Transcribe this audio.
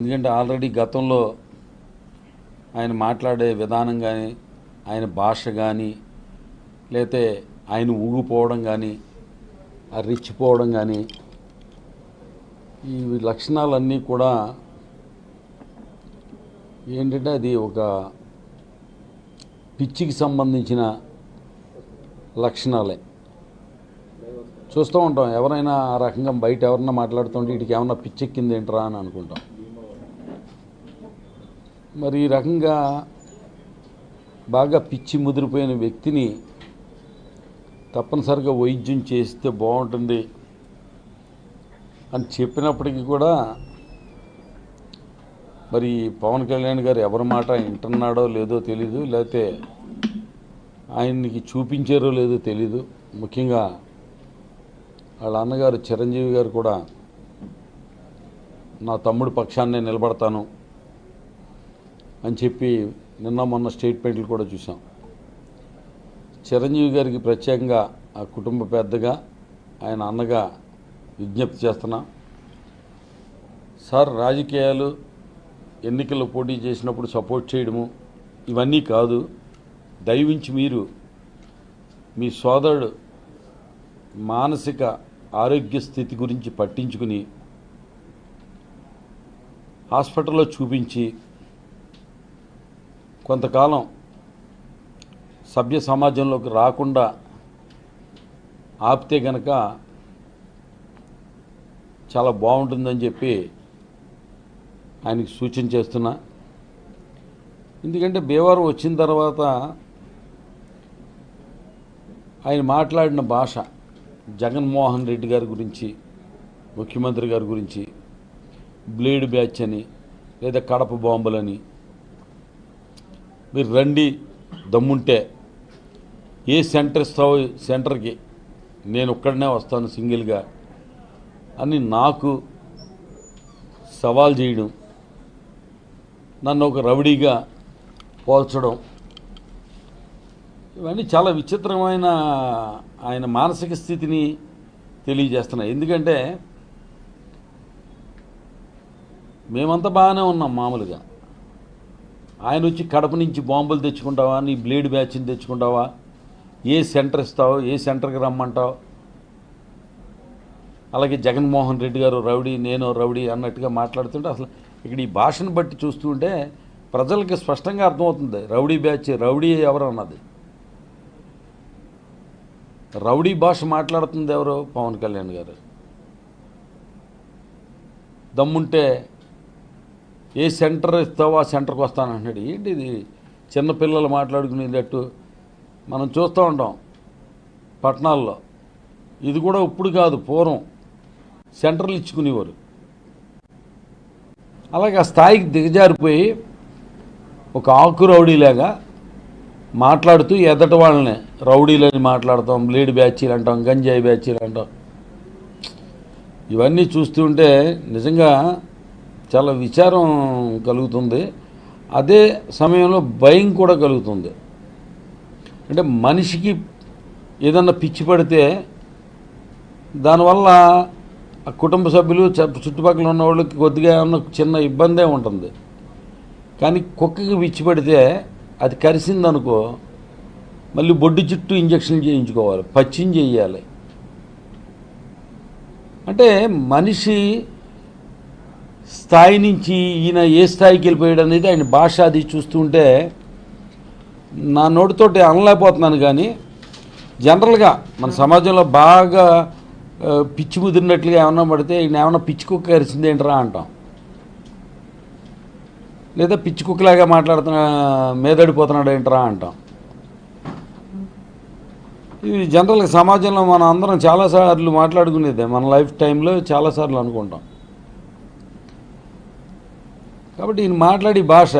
ఎందుకంటే ఆల్రెడీ గతంలో ఆయన మాట్లాడే విధానం కానీ ఆయన భాష కానీ లేతే ఆయన ఊగిపోవడం కానీ ఆ రిచ్చిపోవడం కానీ ఈ లక్షణాలన్నీ కూడా ఏంటంటే అది ఒక పిచ్చికి సంబంధించిన లక్షణాలే. చూస్తూ ఉంటాం ఎవరైనా ఆ రకంగా బయట ఎవరన్నా మాట్లాడుతుంటే వీటికి ఏమన్నా పిచ్చెక్కింది ఏంట్రా అని అనుకుంటాం. మరి ఈ రకంగా బాగా పిచ్చి ముదిరిపోయిన వ్యక్తిని తప్పనిసరిగా వైద్యం చేస్తే బాగుంటుంది అని చెప్పినప్పటికీ కూడా మరి పవన్ కళ్యాణ్ గారు ఎవరి మాట వింటున్నాడో లేదో తెలీదు లేకపోతే ఆయనకి చూపించారో లేదో తెలీదు. ముఖ్యంగా వాళ్ళ అన్నగారు చిరంజీవి గారు కూడా నా తమ్ముడు పక్షాన్నే నిలబడతాను అని చెప్పి నిన్న మొన్న స్టేట్మెంట్లు కూడా చూసాం. చిరంజీవి గారికి ప్రత్యేకంగా ఆ కుటుంబ పెద్దగా ఆయన అన్నగా విజ్ఞప్తి చేస్తున్నా. సార్ రాజకీయాలు ఎన్నికల్లో పోటీ చేసినప్పుడు సపోర్ట్ చేయడము ఇవన్నీ కాదు. దయవించి మీరు మీ సోదరుడు మానసిక ఆరోగ్య స్థితి గురించి పట్టించుకుని హాస్పిటల్లో చూపించి కొంతకాలం సభ్య సమాజంలోకి రాకుండా ఆపితే గనక చాలా బాగుంటుందని చెప్పి ఆయనకి సూచన చేస్తున్నా. ఎందుకంటే భీవారం వచ్చిన తర్వాత ఆయన మాట్లాడిన భాష జగన్మోహన్ రెడ్డి గారి గురించి ముఖ్యమంత్రి గారి గురించి బ్లేడ్ బ్యాచ్ అని లేదా కడప బాంబులని మీరు రండి దమ్ముంటే. ఏ సెంటర్ ఇస్తావో సెంటర్కి నేను ఒక్కడనే వస్తాను సింగిల్గా అని నాకు సవాల్ చేయడం నన్ను ఒక రౌడీగా పోల్చడం ఇవన్నీ చాలా విచిత్రమైన ఆయన మానసిక స్థితిని తెలియజేస్తున్నాయి. ఎందుకంటే మేమంతా బాగానే ఉన్నాం మామూలుగా. ఆయన వచ్చి కడప నుంచి బాంబులు తెచ్చుకుంటావా? నీ బ్లేడ్ బ్యాచ్ని తెచ్చుకుంటావా? ఏ సెంటర్ ఇస్తావు? ఏ సెంటర్కి రమ్మంటావు? అలాగే జగన్మోహన్ రెడ్డి గారు రౌడీ నేను రౌడీ అన్నట్టుగా మాట్లాడుతుంటే అసలు ఇక్కడ ఈ భాషను బట్టి చూస్తుంటే ప్రజలకి స్పష్టంగా అర్థమవుతుంది. రౌడీ బ్యాచ్ రౌడీ ఎవరు అన్నది. రౌడీ భాష మాట్లాడుతుంది ఎవరు? పవన్ కళ్యాణ్ గారు. దమ్ముంటే ఏ సెంటర్ ఇస్తావో ఆ సెంటర్కి వస్తాను అంటున్నాడు. ఏంటి ఇది చిన్నపిల్లలు మాట్లాడుకునేటట్టు మనం చూస్తూ ఉంటాం పట్టణాల్లో. ఇది కూడా ఇప్పుడు కాదు పూర్వం. సెంటర్లు ఇచ్చుకునేవారు. అలాగే ఆ స్థాయికి దిగజారిపోయి ఒక ఆకు రౌడీలాగా మాట్లాడుతూ ఎదట వాళ్ళని రౌడీలని మాట్లాడతాం బ్లేడ్ బ్యాచీలు అంటాం గంజాయి బ్యాచీలు అంటాం. ఇవన్నీ చూస్తుంటే నిజంగా చాలా విచారం కలుగుతుంది. అదే సమయంలో భయం కూడా కలుగుతుంది. అంటే మనిషికి ఏదన్నా పిచ్చి పడితే దానివల్ల ఆ కుటుంబ సభ్యులు చ- చుట్టుపక్కల ఉన్న వాళ్ళకి కొద్దిగా ఏమన్నా చిన్న ఇబ్బందే ఉంటుంది. కానీ కుక్కకి పిచ్చి పడితే అది కరిసిందనుకో మళ్ళీ బొడ్డు చుట్టూ ఇంజక్షన్ చేయించుకోవాలి పచ్చిం చేయాలి. అంటే మనిషి స్థాయి నుంచి ఈయన ఏ స్థాయికి వెళ్ళిపోయాడు అనేది ఆయన భాష అది చూస్తుంటే నా నోటితోటి అనలేకపోతున్నాను కానీ జనరల్గా మన సమాజంలో బాగా పిచ్చి ముదిరినట్లుగా ఏమన్నా పడితే ఈయన ఏమన్నా పిచ్చి కుక్క కరిసింది ఏంట్రా అంటాం. లేదా పిచ్చి కుక్కలాగా మాట్లాడుతున్న మేదడిపోతున్నాడు ఏంట్రా అంటాం. ఇది జనరల్గా సమాజంలో మనం అందరం చాలాసార్లు మాట్లాడుకునేదే మన లైఫ్ టైంలో చాలాసార్లు అనుకుంటాం. కాబట్టి ఈయన మాట్లాడే భాష